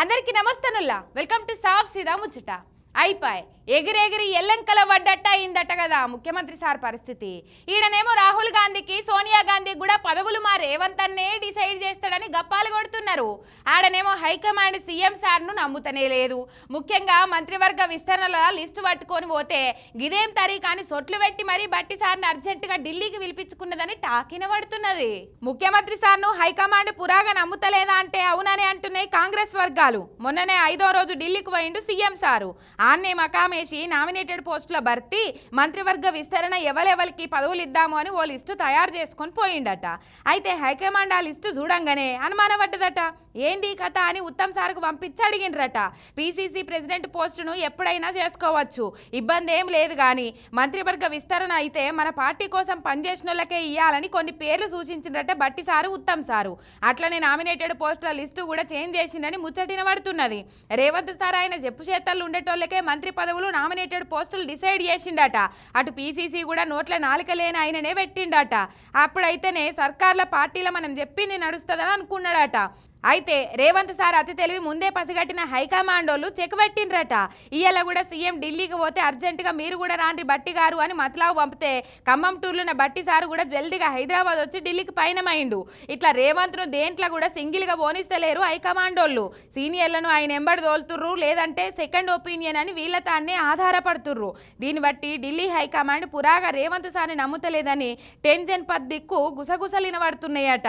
అందరికీ నమస్తనుల్లా. Welcome to సాఫ్ సీదా ముచ్చట. అయిపోయి ఎగిరెగిరి ఎల్లంకల పడ్డట్ట అయిందట కదా ముఖ్యమంత్రి సార్ పరిస్థితి. ఈడనేమో రాహుల్ గాంధీకి సోనియా గాంధీ కూడా పదవులు మా రేవంత్ అన్నే డిసైడ్ చేస్తాడని గప్పాలు కొడుతున్నారు. ఆడనేమో హైకమాండ్ సీఎం సార్ను నమ్ముతనే లేదు. ముఖ్యంగా మంత్రివర్గ విస్తరణల లిస్టు పట్టుకొని పోతే గిదేం తరీకా అని సొట్లు పెట్టి మరీ బట్టి సార్ని అర్జెంటుగా ఢిల్లీకి పిలిపించుకున్నదని టాకిన పడుతున్నది. ముఖ్యమంత్రి సార్ను హైకమాండ్ పురాగా నమ్ముతలేదా అంటే అవును? కాంగ్రెస్ వర్గాలు. మొన్ననే ఐదో రోజు ఢిల్లీకి పోయిండు సీఎం సారు. ఆన్నే మకామేసి నామినేటెడ్ పోస్టుల భర్తీ మంత్రివర్గ విస్తరణ ఎవరెవరికి పదవులు ఇద్దాము అని ఓ లిస్టు తయారు చేసుకొని పోయిండట. అయితే హైకమాండ్ ఆ లిస్టు చూడంగానే అనుమానపడ్డదట. ఏంది కథ అని ఉత్తమ్ సార్కు పంపించి అడిగిండ్రట. పీసీసీ ప్రెసిడెంట్ పోస్టును ఎప్పుడైనా చేసుకోవచ్చు. ఇబ్బంది ఏం లేదు కానీ మంత్రివర్గ విస్తరణ అయితే మన పార్టీ కోసం పనిచేసిన వాళ్ళకే ఇవ్వాలని కొన్ని పేర్లు సూచించినట్టే బట్టి సారు ఉత్తమ్ సారు. అట్లనే నామినేటెడ్ పోస్టుల లిస్టు కూడా చేంజ్ చేసిందని ముచ్చటిన పడుతున్నది. రేవంత్ సార్ ఆయన చెప్పు చేతల్లో ఉండేటోళ్ళకే మంత్రి పదవులు నామినేటెడ్ పోస్టులు డిసైడ్ చేసిండట. అటు పీసీసీ కూడా నోట్ల నాలుక లేని ఆయననే పెట్టిండట. అప్పుడైతేనే సర్కార్ల పార్టీల మనం చెప్పింది నడుస్తుందని అనుకున్నాడట. అయితే రేవంత్ సార్ అతి తెలివి ముందే పసిగట్టిన హైకమాండోళ్ళు చెక్ పెట్టిండ్రట. ఇయ్యాల కూడా సీఎం ఢిల్లీకి పోతే అర్జెంటుగా మీరు కూడా రాండి బట్టి గారు అని మతలావు పంపితే ఖమ్మం టూర్లున్న బట్టి సారు కూడా జల్దిగా హైదరాబాద్ వచ్చి ఢిల్లీకి పయనమైండు. ఇట్లా రేవంత్ను దేంట్లో కూడా సింగిల్గా పోనిస్తలేరు హైకమాండోళ్ళు సీనియర్లను ఆయన ఎంబడి తోలుతుర్రు లేదంటే సెకండ్ ఒపీనియన్ అని వీళ్ళ తాన్నే ఆధారపడుతుర్రు. దీన్ని బట్టి ఢిల్లీ హైకమాండ్ పురాగా రేవంత్ సార్ని నమ్ముతలేదని టెన్జన్ పద్ దిక్కు గుసగుసలినబడుతున్నాయట.